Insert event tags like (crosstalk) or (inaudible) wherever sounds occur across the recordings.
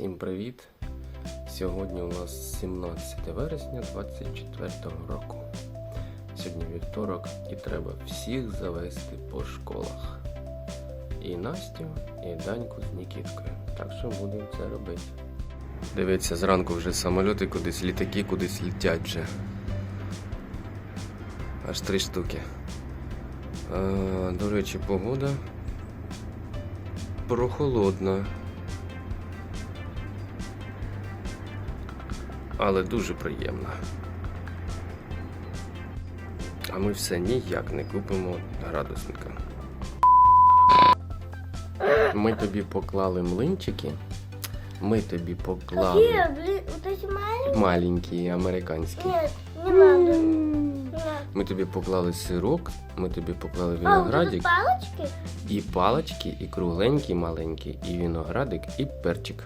Всім привіт! Сьогодні у нас 17 вересня 24 року. Сьогодні вівторок і треба всіх завести по школах. І Настю, і Даньку з Нікіткою. Так що будемо це робити. Дивіться, зранку вже самольоти кудись, літаки кудись летять вже. Аж три штуки. Е, до речі, погода прохолодна. Але дуже приємна. А ми все ніяк не купимо градусника. Ми тобі поклали млинчики. Ми тобі поклали Какие, блин, маленькие? маленькі американські. Нет, не надо. Ми тобі поклали сирок, ми тобі поклали А, виноградик, палочки? і палочки, і кругленькі маленькі, і виноградик, і перчик.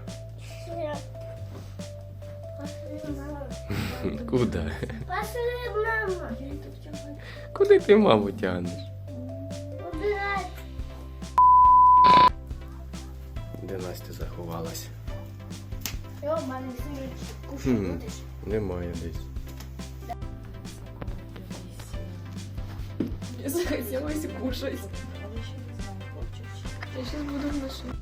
(laughs) Куди? Пошли, мама. Куди ти маму тягнеш? Убирай. Де Настя заховалась? Маленький Хм. кушай будешь? Немає десь. Мне захотелось кушать. Я сейчас буду в машине.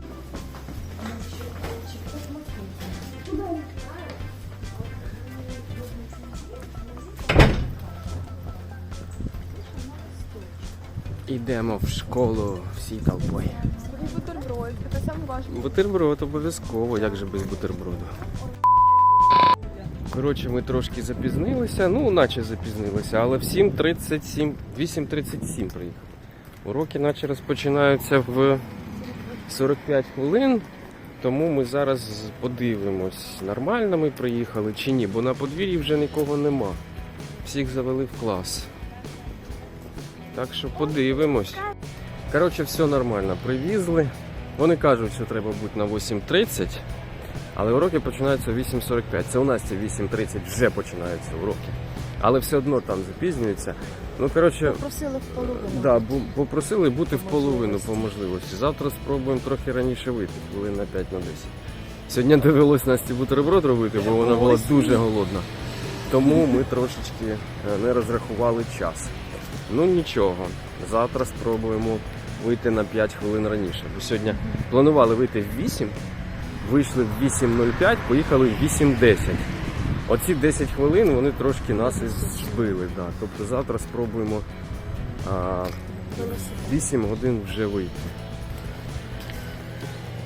Ідемо в школу всій толпою. Бутерброд. Самое важное. Бутерброд обов'язково, як же без бутерброду. Коротше, ми трошки запізнилися, ну, наче запізнилися, але в 7.37, 8.37 приїхали. Уроки наче розпочинаються в 45 хвилин, тому ми зараз подивимось, нормально ми приїхали чи ні, бо на подвір'ї вже нікого нема. Всіх завели в клас. Так що подивимось. Коротше, все нормально. Привізли. Вони кажуть, що треба бути на 8.30, але уроки починаються о 8.45. Це у нас це 8.30 вже починаються уроки. Але все одно там запізнюється. Ну, коротше, Просили в половину. да, бу- попросили бути в половину по можливості. Завтра спробуємо трохи раніше вийти, хвилин на 5 на 10. Сьогодні довелось Насті бутерброд робити, бо вона була дуже голодна. Тому ми трошечки е, не розрахували час. Ну нічого, завтра спробуємо вийти на 5 хвилин раніше. Бо сьогодні планували вийти в 8, вийшли в 8.05, поїхали в 8.10. Оці 10 хвилин вони трошки нас і збили. Да. Тобто завтра спробуємо а, 8 годин вже вийти.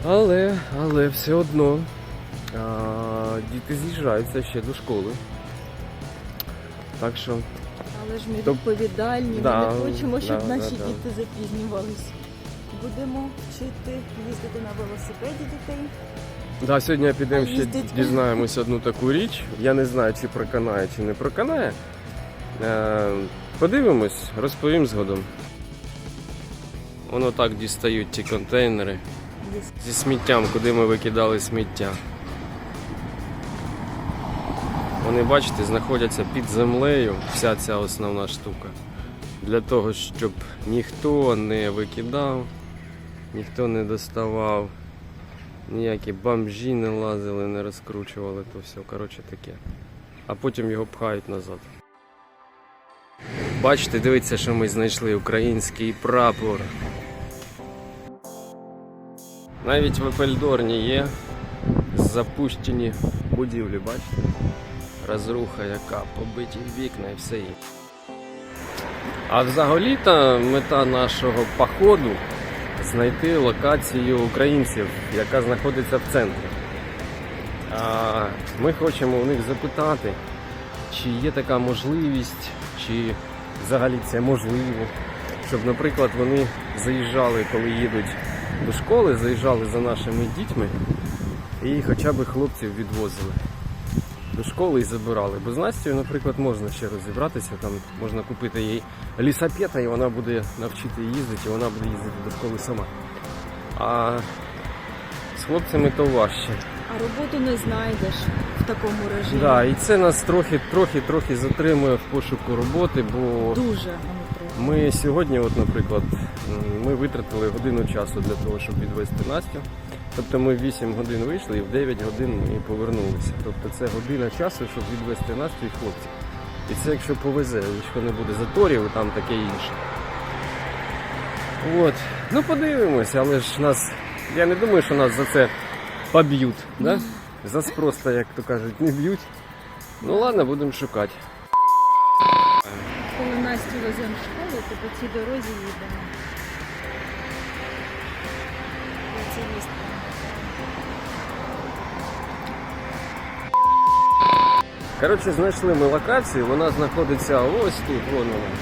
Але, але все одно а, діти з'їжджаються ще до школи. Так що Але ж ми То- відповідальні, Да, ми не хочемо, щоб да, наші да, да. діти запізнювались. Будемо вчити їздити на велосипеді дітей. Да, сьогодні підемо ще Їздить. дізнаємось одну таку річ. Я не знаю, чи проканає, чи не проканає. Е, подивимось, розповім згодом. Воно так дістають ті контейнери зі сміттям, куди ми викидали сміття. Вони, бачите, знаходяться під землею, вся ця основна штука. Для того, щоб ніхто не викидав, ніхто не доставав. Ніякі бомжі не лазили, не розкручували, то все, коротше таке. А потім його пхають назад. Бачите, дивіться, що ми знайшли український прапор. Навіть в Епельдорні є запущені будівлі, бачите? Розруха яка, побиті вікна і все інше. А взагалі-то мета нашого походу знайти локацію українців, яка знаходиться в центрі. Ми хочемо у них запитати, чи є така можливість, чи взагалі це можливо, щоб, наприклад, вони заїжджали, коли їдуть до школи, заїжджали за нашими дітьми і хоча б хлопців відвозили до школи і забирали. Бо з Настю, наприклад, можна ще розібратися, там можна купити їй лісапета, і вона буде навчити їздити, і вона буде їздити до школи сама. А з хлопцями то важче. А роботу не знайдеш в такому режимі. Да, і це нас трохи, трохи, трохи затримує в пошуку роботи, бо Дуже ми сьогодні, от, наприклад, ми витратили годину часу для того, щоб відвести Настю. Тобто ми в 8 годин вийшли і в 9 годин ми повернулися. Тобто це година часу, щоб відвести нас і хлопців. І це якщо повезе, якщо не буде заторів і там таке інше. От. Ну подивимося, але ж нас. Я не думаю, що нас за це поб'ють. Да? За просто, як то кажуть, не б'ють. Ну ладно, будемо шукати. Коли Настю веземо в школу, то по цій дорозі їдемо. Це місто. Коротше, знайшли ми локацію, вона знаходиться ось тут, вон вона.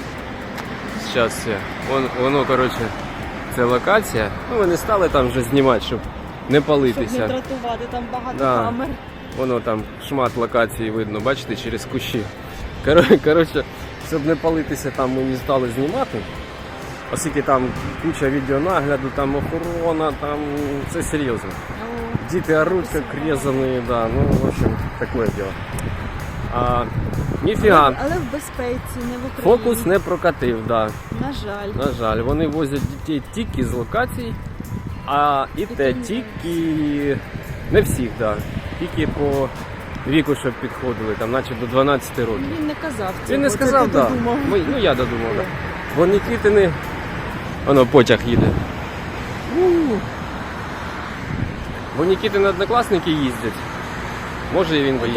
Зараз все. Вон, воно, коротше, це локація. Ну, не стали там вже знімати, щоб не Щоб не палитися. дратувати, там багато Да. камер. Воно там шмат локації видно, бачите, через кущі. Коротше, щоб не палитися, там ми не стали знімати. Оскільки там куча відеонагляду, там охорона, там це серйозно. Діти оруть, як резані, да. Ну, в общем, таке діло. А, ніфіга, Але в безпеці, не в Україні. фокус не прокатив, да. На жаль. На жаль, вони возять дітей тільки з локацій, а і те тільки не всіх, да. Тільки по віку, щоб підходили, там, наче до 12 років. Він не казав цього. Він не сказав, так. Да. Ну я додумав, так. Да. Бо Нікітини. Воно потяг їде. Бо Нікітини однокласники їздять. Може і він би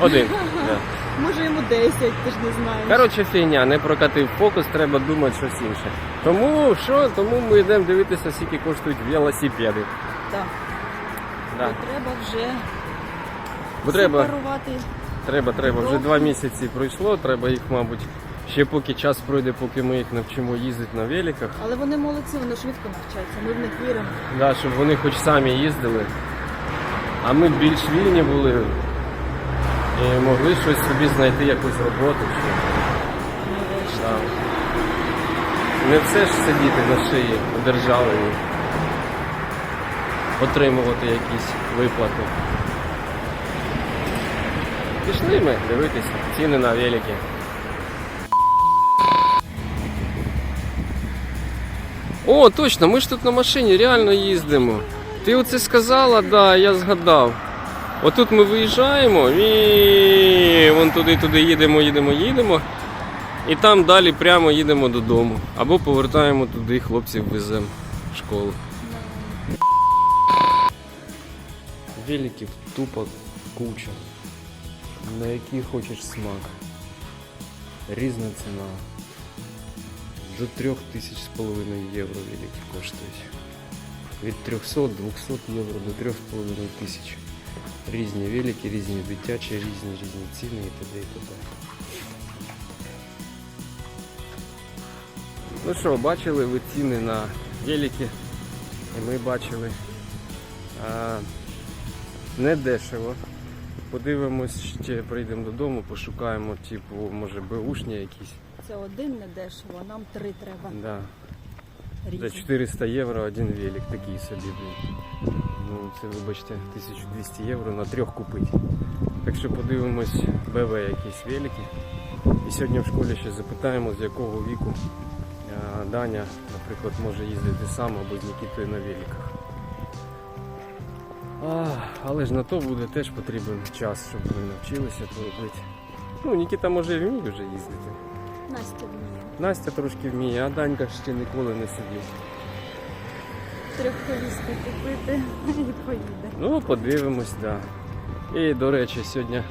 Один. да. (laughs) Може йому 10, ти ж не знаєш. Коротше, фігня, не прокатив фокус, треба думати щось інше. Тому що? Тому ми йдемо дивитися, скільки коштують велосипеди. Так. Да. Бо треба вже Бо треба, сепарувати. треба, треба. Вже два місяці пройшло, треба їх, мабуть, ще поки час пройде, поки ми їх навчимо їздити на великах. Але вони молодці, вони швидко навчаються. Ми в них віримо. Да, щоб вони хоч самі їздили. А ми більш вільні були і могли щось собі знайти, якусь роботу. Чи... Да. Не все ж сидіти на шиї у держави отримувати якісь виплати. Пішли ми дивитися ціни на велики. О, точно, ми ж тут на машині реально їздимо. Ти оце сказала, да, я згадав. Отут ми виїжджаємо і вон туди-туди їдемо, їдемо, їдемо. І там далі прямо їдемо додому. Або повертаємо туди, хлопців веземо в школу. Великів тупо куча. На який хочеш смак. Різна ціна. До трьох тисяч з половиною євро велики коштують. Від 300-200 євро до 3,5 тисяч. Різні велики, різні дитячі, різні різні ціни і т.д. і т.д. Ну що, бачили ви ціни на велики, і ми бачили а, не дешево. Подивимось, ще прийдемо додому, пошукаємо, типу, може беушні якісь. Це один не дешево, нам три треба. Да. За 400 євро один велик, такий собі. блін. Ну, це, вибачте, 1200 євро на трьох купити. Так що подивимось БВ якісь велики. І сьогодні в школі ще запитаємо, з якого віку Даня, наприклад, може їздити сам або з Нікітою на великах. А, але ж на то буде теж потрібен час, щоб ви навчилися то робити. Ну, Нікіта може і вміє вже їздити. Настя вміє. Настя трошки вміє, а Данька ще ніколи не сидів. Трьохколіску купити (laughs) і поїде. Ну, подивимось, так. Да. І, до речі, сьогодні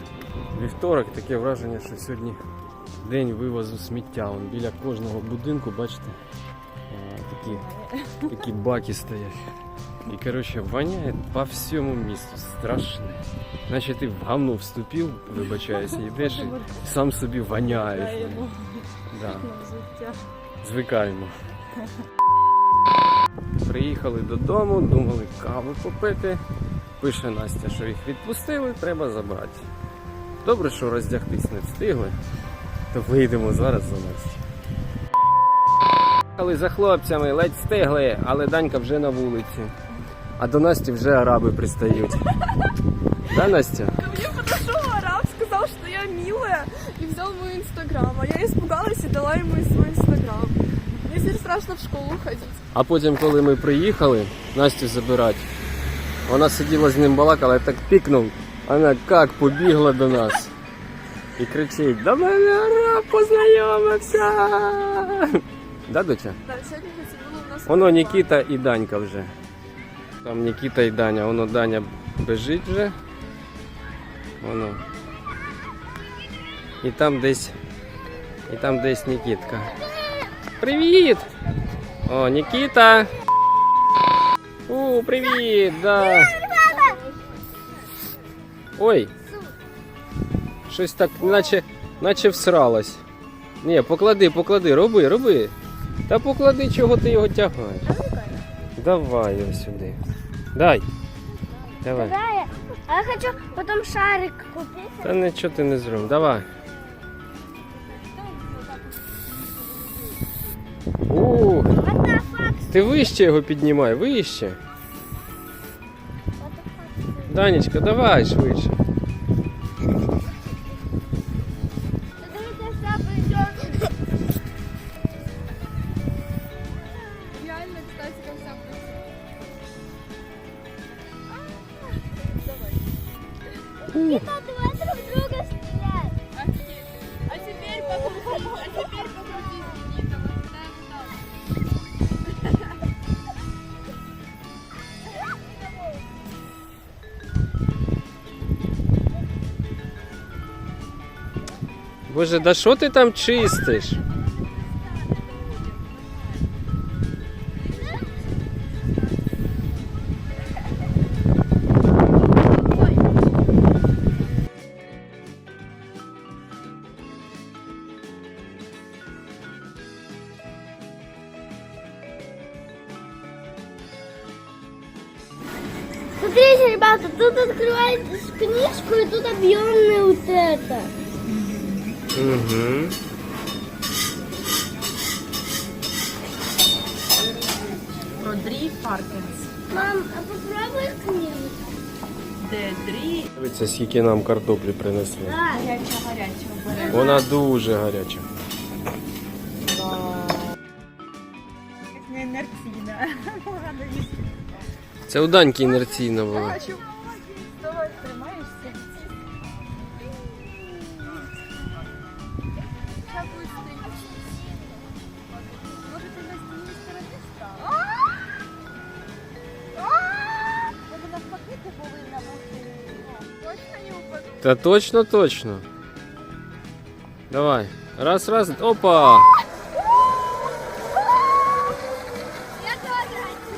вівторок, таке враження, що сьогодні день вивозу сміття. Вон біля кожного будинку, бачите, е, такі, такі баки стоять. І, коротше, воняє по всьому місту. Страшно. Значить, ти в говно вступив, вибачаюсь, і йдеш і сам собі воняєш. Да. Звикаємо. Приїхали додому, думали каву попити. Пише Настя, що їх відпустили, треба забрати. Добре, що роздягтись не встигли, то вийдемо зараз за Настю. Приїхали за хлопцями, ледь встигли, але Данька вже на вулиці. А до Насті вже араби пристають. Да, Настя? Ко мне араб, сказал, что я милая, и взял мой инстаграм. А я испугалась и дала ему свой страшно в школу ходить. А потім, коли ми приїхали Настю забирати, Вона сиділа з ним балакала, я так пікнув. Вона як побігла до нас. І кричить: До мене раб познайомився. Да, доча? Так, сьогодні це було у нас. Воно Нікіта і Данька вже. Там Нікіта і Даня, воно Даня бежить вже. Воно. І там десь. І там десь Нікітка. Привіт! О, Нікіта! У, привіт! Да. Ой! Щось так, наче, наче всралась. Ні, поклади, поклади, роби, роби. Та поклади, чого ти його тягаєш. Давай його сюди. Дай. Давай. А я хочу потом шарик купить. Та нічого ти не зробив. Давай. Ти вище його піднімай, вище. Данечка, давай швидше. Боже, да що ти там чистиш? Смотрите, ребята, тут открывается книжку, и тут объемное вот это. Угу. Родрі Паркінс. Мам, а попробуй книгу. Де дрі Дивіться, скільки нам картоплі принесли. Гаряча гаряча. Вона дуже гаряча. Інерційна. (laughs) Це у Даньки інерційно було. Не упаду? Та точно, точно. Давай. Раз, раз. Опа! Я тоже хочу.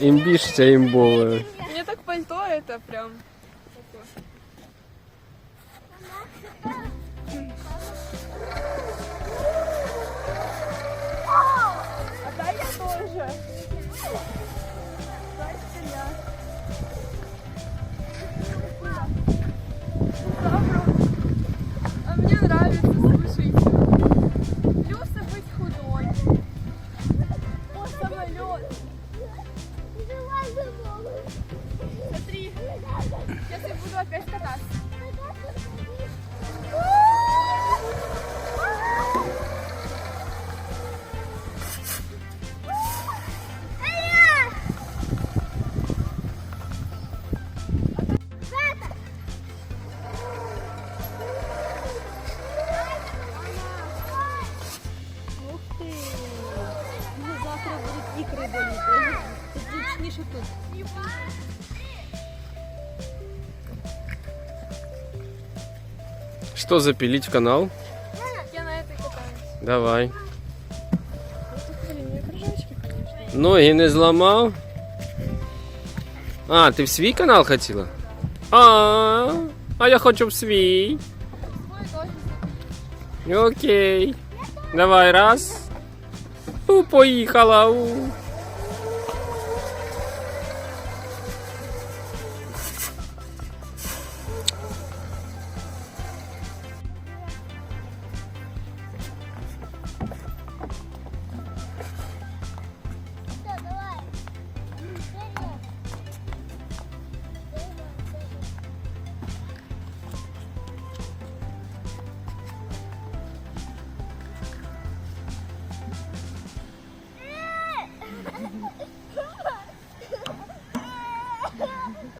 Імбіжця імбове. Мне так пальто это прям. Что запилить в канал? Я на этой катаюсь. Давай. Ноги не зламав. А, ти в свій канал хотіла? А, а я хочу в свій. Окей. Давай, раз. У, поїхала. У.